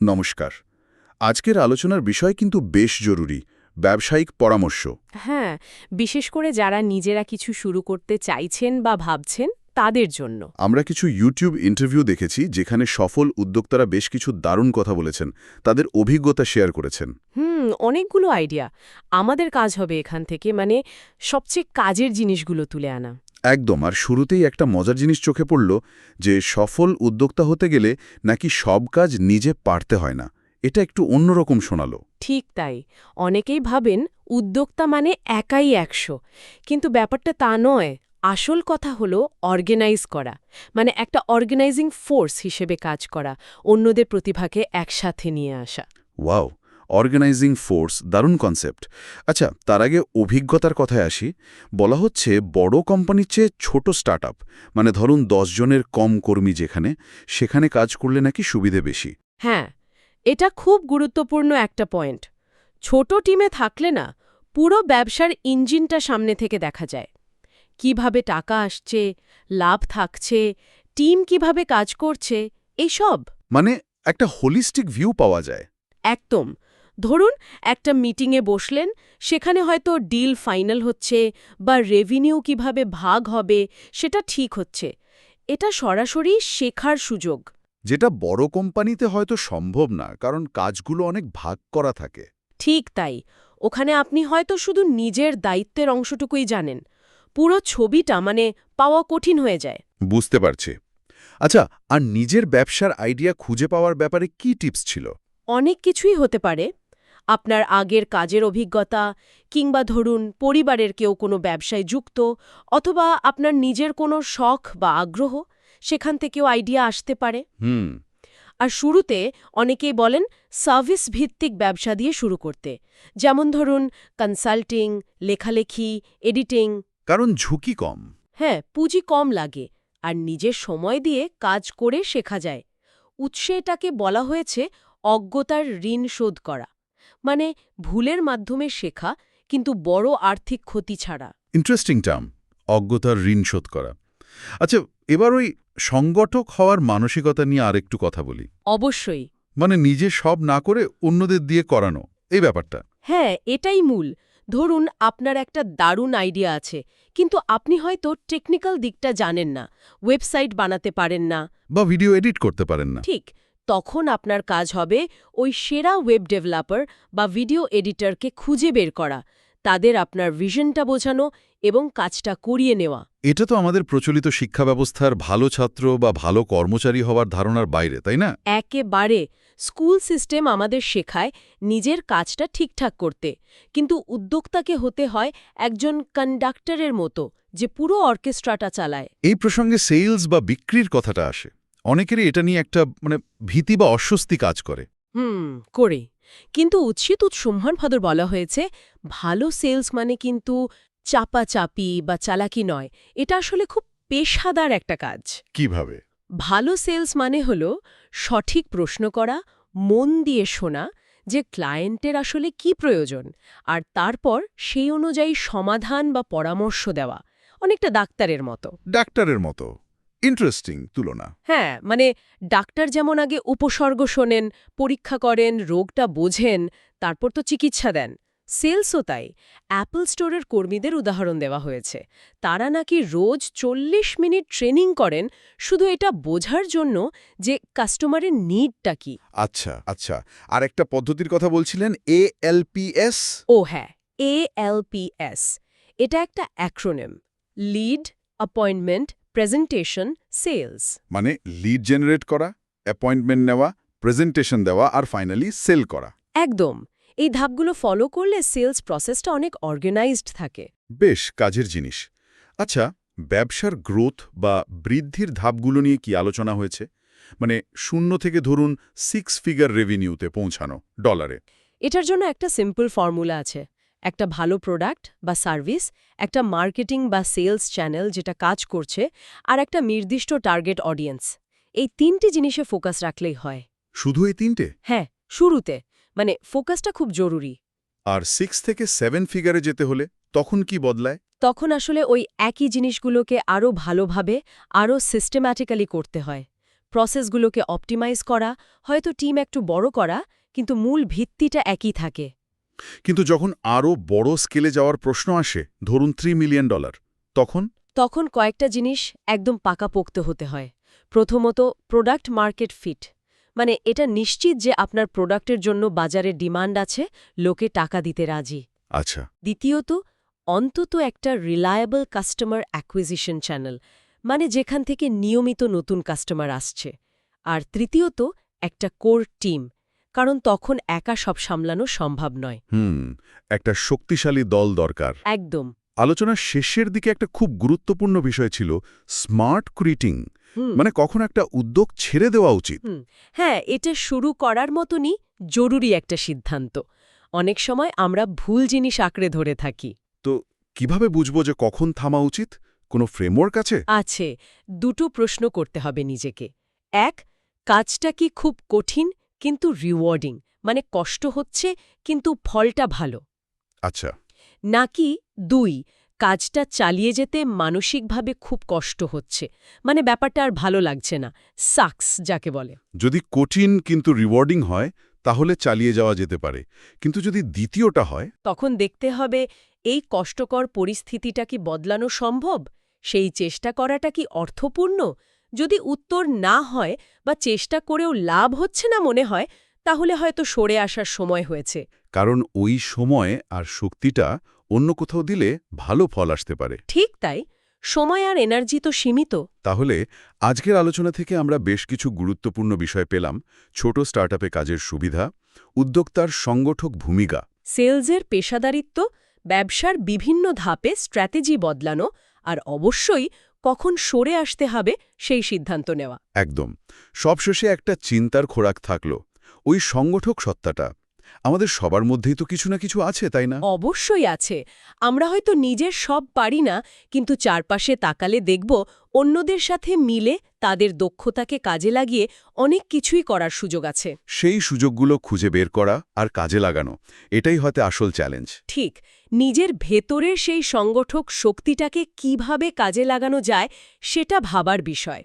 নমস্কার। আজকের আলোচনার বিষয় কিন্তু বেশ জরুরি ব্যবসায়িক পরামর্শ। হ্যাঁ বিশেষ করে যারা নিজেরা কিছু শুরু করতে চাইছেন বা ভাবছেন তাদের জন্য। আমরা কিছু ইউটিউব ইন্টারভিউ দেখেছি যেখানে সফল উদ্যোক্তারা বেশ কিছু দারুণ কথা বলেছেন তাদের অভিজ্ঞতা শেয়ার করেছেন। হুম অনেকগুলো আইডিয়া আমাদের কাজ হবে এখান থেকে মানে সবচেয়ে কাজের জিনিসগুলো তুলে আনা। একদম আর শুরুতেই একটা মজার জিনিস চোখে পড়ল যে সফল উদ্যোক্তা হতে গেলে নাকি সব কাজ নিজে পারতে হয় না। এটা একটু অন্যরকম শোনালো। ঠিক তাই। অনেকেই ভাবেন উদ্যোক্তা মানে একাই একশো। কিন্তু ব্যাপারটা তা নয়। আসল কথা হলো অর্গানাইজ করা। মানে একটা অর্গানাইজিং ফোর্স হিসেবে কাজ করা। অন্যদের প্রতিভাকে একসাথে নিয়ে আসা। ওয়াও! অর্গানাইজিং ফোর্স দারুণ কনসেপ্ট আচ্ছা তার আগে অভিজ্ঞতার কথায় আসি। বলা হচ্ছে বড় কোম্পানির চেয়ে ছোট স্টার্টআপ মানে ধরুন জনের কম কর্মী যেখানে সেখানে কাজ করলে নাকি সুবিধে বেশি। হ্যাঁ এটা খুব গুরুত্বপূর্ণ একটা পয়েন্ট ছোট টিমে থাকলে না পুরো ব্যবসার ইঞ্জিনটা সামনে থেকে দেখা যায়। কীভাবে টাকা আসছে লাভ থাকছে টিম কীভাবে কাজ করছে এইসব মানে একটা হোলিস্টিক ভিউ পাওয়া যায়। একদম। ধরুন একটা মিটিংয়ে বসলেন সেখানে হয়তো ডিল ফাইনাল হচ্ছে বা রেভিনিউ কীভাবে ভাগ হবে সেটা ঠিক হচ্ছে। এটা সরাসরি শেখার সুযোগ। যেটা বড় কোম্পানিতে হয়তো সম্ভব না কারণ কাজগুলো অনেক ভাগ করা থাকে। ঠিক তাই। ওখানে আপনি হয়তো শুধু নিজের দায়িত্বের অংশটুকুই জানেন। পুরো ছবিটা মানে পাওয়া কঠিন হয়ে যায়। বুঝতে পারছি। আচ্ছা আর নিজের ব্যবসার আইডিয়া খুঁজে পাওয়ার ব্যাপারে কি টিপস ছিল? অনেক কিছুই হতে পারে আপনার আগের কাজের অভিজ্ঞতা কিংবা ধরুন পরিবারের কেউ কোনো ব্যবসায় যুক্ত অথবা আপনার নিজের কোনো শখ বা আগ্রহ সেখান থেকেও আইডিয়া আসতে পারে। হুম। আর শুরুতে অনেকেই বলেন সার্ভিস ভিত্তিক ব্যবসা দিয়ে শুরু করতে। যেমন ধরুন কনসাল্টিং লেখালেখি এডিটিং। কারণ ঝুঁকি কম। হ্যাঁ পুঁজি কম লাগে আর নিজের সময় দিয়ে কাজ করে শেখা যায়। উৎসে এটাকে বলা হয়েছে অজ্ঞতার ঋণ শোধ করা। মানে ভুলের মাধ্যমে শেখা কিন্তু বড় আর্থিক ক্ষতি ছাড়া। ইন্টারেস্টিং টার্ম অজ্ঞতার ঋণ শোধ করা। আচ্ছা এবার ওই সংগঠক হওয়ার মানসিকতা নিয়ে আরেকটু কথা বলি। অবশ্যই। মানে নিজে সব না করে অন্যদের দিয়ে করানো এই ব্যাপারটা? হ্যাঁ এটাই মূল। ধরুন আপনার একটা দারুণ আইডিয়া আছে কিন্তু আপনি হয়তো টেকনিক্যাল দিকটা জানেন না ওয়েবসাইট বানাতে পারেন না। বা ভিডিও এডিট করতে পারেন না। ঠিক তখন আপনার কাজ হবে ওই সেরা ওয়েব ডেভেলপার বা ভিডিও এডিটরকে খুঁজে বের করা তাদের আপনার ভিশনটা বোঝানো এবং কাজটা করিয়ে নেওয়া। এটা তো আমাদের প্রচলিত শিক্ষা ব্যবস্থার ভালো ছাত্র বা ভালো কর্মচারী হওয়ার ধারণার বাইরে তাই না? একেবারে। স্কুল সিস্টেম আমাদের শেখায় নিজের কাজটা ঠিকঠাক করতে কিন্তু উদ্যোক্তাকে হতে হয় একজন কন্ডাক্টরের মতো যে পুরো অর্কেস্ট্রাটা চালায়। এই প্রসঙ্গে সেলস বা বিক্রির কথাটা আসে। অনেকেরই এটা নিয়ে একটা মানে ভীতি বা অস্বস্তি কাজ করে। হুম করে। কিন্তু উৎসিত উৎসম্মান ভাদর বলা হয়েছে ভালো সেলস মানে কিন্তু চাপাচাপি বা চালাকি নয়। এটা আসলে খুব পেশাদার একটা কাজ। কীভাবে? ভালো সেলস মানে হল সঠিক প্রশ্ন করা মন দিয়ে শোনা যে ক্লায়েন্টের আসলে কি প্রয়োজন আর তারপর সেই অনুযায়ী সমাধান বা পরামর্শ দেওয়া। অনেকটা ডাক্তারের মতো। ডাক্তারের মতো। ইন্টারেস্টিং তুলনা। হ্যাঁ মানে ডাক্তার যেমন আগে উপসর্গ শোনেন পরীক্ষা করেন রোগটা বোঝেন তারপর তো চিকিৎসা দেন। সেলসও তাই। অ্যাপল স্টোরের কর্মীদের উদাহরণ দেওয়া হয়েছে। তারা নাকি রোজ চল্লিশ মিনিট ট্রেনিং করেন শুধু এটা বোঝার জন্য যে কাস্টমারের নিডটা কি। আচ্ছা আচ্ছা। আর একটা পদ্ধতির কথা বলছিলেন এ এএলপিএস ও হ্যাঁ এ এএলপিএস এটা একটা acronym lead appointment presentation sales মানে লিড জেনারেট করা অ্যাপয়েন্টমেন্ট নেওয়া প্রেজেন্টেশন দেওয়া আর ফাইনালি সেল করা। একদম। এই ধাপগুলো ফলো করলে সেলস প্রসেসটা অনেক অর্গানাইজড থাকে। বেশ কাজের জিনিস। আচ্ছা ব্যবসার গ্রোথ বা বৃদ্ধির ধাপগুলো নিয়ে কি আলোচনা হয়েছে? মানে শূন্য থেকে ধরুন সিক্স ফিগার রেভিনিউতে পৌঁছানো ডলারে এটার জন্য একটা সিম্পল ফর্মুলা আছে। একটা ভালো প্রোডাক্ট বা সার্ভিস একটা মার্কেটিং বা সেলস চ্যানেল যেটা কাজ করছে আর একটা নির্দিষ্ট টার্গেট অডিয়েন্স এই তিনটি জিনিসে ফোকাস রাখলেই হয়। শুধু এই তিনটে? হ্যাঁ শুরুতে। মানে ফোকাসটা খুব জরুরি। আর সিক্স থেকে সেভেন ফিগারে যেতে হলে তখন কি বদলায়? তখন আসলে ওই একই জিনিসগুলোকে আরও ভালোভাবে আরও সিস্টেম্যাটিক্যালি করতে হয়। প্রসেসগুলোকে অপটিমাইজ করা হয়তো টিম একটু বড় করা কিন্তু মূল ভিত্তিটা একই থাকে। কিন্তু যখন আরও বড় স্কেলে যাওয়ার প্রশ্ন আসে ধরুন থ্রি মিলিয়ন ডলার তখন? তখন কয়েকটা জিনিস একদম পাকাপোক্ত হতে হয়। প্রথমত প্রোডাক্ট মার্কেট ফিট মানে এটা নিশ্চিত যে আপনার প্রোডাক্টের জন্য বাজারে ডিমান্ড আছে লোকে টাকা দিতে রাজি। আচ্ছা। দ্বিতীয়ত অন্তত একটা রিলায়েবল কাস্টমার অ্যাকুইজিশন চ্যানেল মানে যেখান থেকে নিয়মিত নতুন কাস্টমার আসছে। আর তৃতীয়ত একটা কোর টিম কারণ তখন একা সব সামলানো সম্ভব নয়। হুম একটা শক্তিশালী দল দরকার। একদম। আলোচনার শেষের দিকে একটা খুব গুরুত্বপূর্ণ বিষয় ছিল স্মার্ট ক্রিটিং মানে কখন একটা উদ্যোগ ছেড়ে দেওয়া উচিত। হ্যাঁ এটা শুরু করার মতনই জরুরি একটা সিদ্ধান্ত। অনেক সময় আমরা ভুল জিনিস আঁকড়ে ধরে থাকি। তো কীভাবে বুঝব যে কখন থামা উচিত? কোনো ফ্রেমওয়ার্ক আছে? আছে। দুটো প্রশ্ন করতে হবে নিজেকে। এক কাজটা কি খুব কঠিন? কিন্তু রিওয়ার্ডিং মানে কষ্ট হচ্ছে কিন্তু ফলটা ভালো। আচ্ছা। নাকি দুই কাজটা চালিয়ে যেতে মানসিকভাবে খুব কষ্ট হচ্ছে মানে ব্যাপারটা আর ভালো লাগছে না সাকস যাকে বলে। যদি কঠিন কিন্তু রিওয়ার্ডিং হয় তাহলে চালিয়ে যাওয়া যেতে পারে কিন্তু যদি দ্বিতীয়টা হয়? তখন দেখতে হবে এই কষ্টকর পরিস্থিতিটা কি বদলানো সম্ভব? সেই চেষ্টা করাটা কি অর্থপূর্ণ? যদি উত্তর না হয় বা চেষ্টা করেও লাভ হচ্ছে না মনে হয় তাহলে হয়তো সরে আসার সময় হয়েছে। কারণ ওই সময় আর শক্তিটা অন্য কোথাও দিলে ভালো ফল আসতে পারে। ঠিক তাই। সময় আর এনার্জি তো সীমিত। তাহলে আজকের আলোচনা থেকে আমরা বেশ কিছু গুরুত্বপূর্ণ বিষয় পেলাম। ছোট স্টার্টআপে কাজের সুবিধা উদ্যোক্তার সংগঠক ভূমিকা। সেলসের পেশাদারিত্ব ব্যবসার বিভিন্ন ধাপে স্ট্র্যাটেজি বদলানো আর অবশ্যই কখন সরে আসতে হবে সেই সিদ্ধান্ত নেওয়া। একদম। সবশেষে একটা চিন্তার খোরাক থাকল ওই সংগঠক সত্তাটা। আমাদের সবার মধ্যেই তো কিছু না কিছু আছে তাই না? অবশ্যই আছে। আমরা হয়তো নিজের সব পারি না কিন্তু চারপাশে তাকালে দেখব অন্যদের সাথে মিলে তাদের দক্ষতাকে কাজে লাগিয়ে অনেক কিছুই করার সুযোগ আছে। সেই সুযোগগুলো খুঁজে বের করা আর কাজে লাগানো এটাই হয়তো আসল চ্যালেঞ্জ। ঠিক নিজের ভেতরের সেই সংগঠক শক্তিটাকে কীভাবে কাজে লাগানো যায় সেটা ভাবার বিষয়।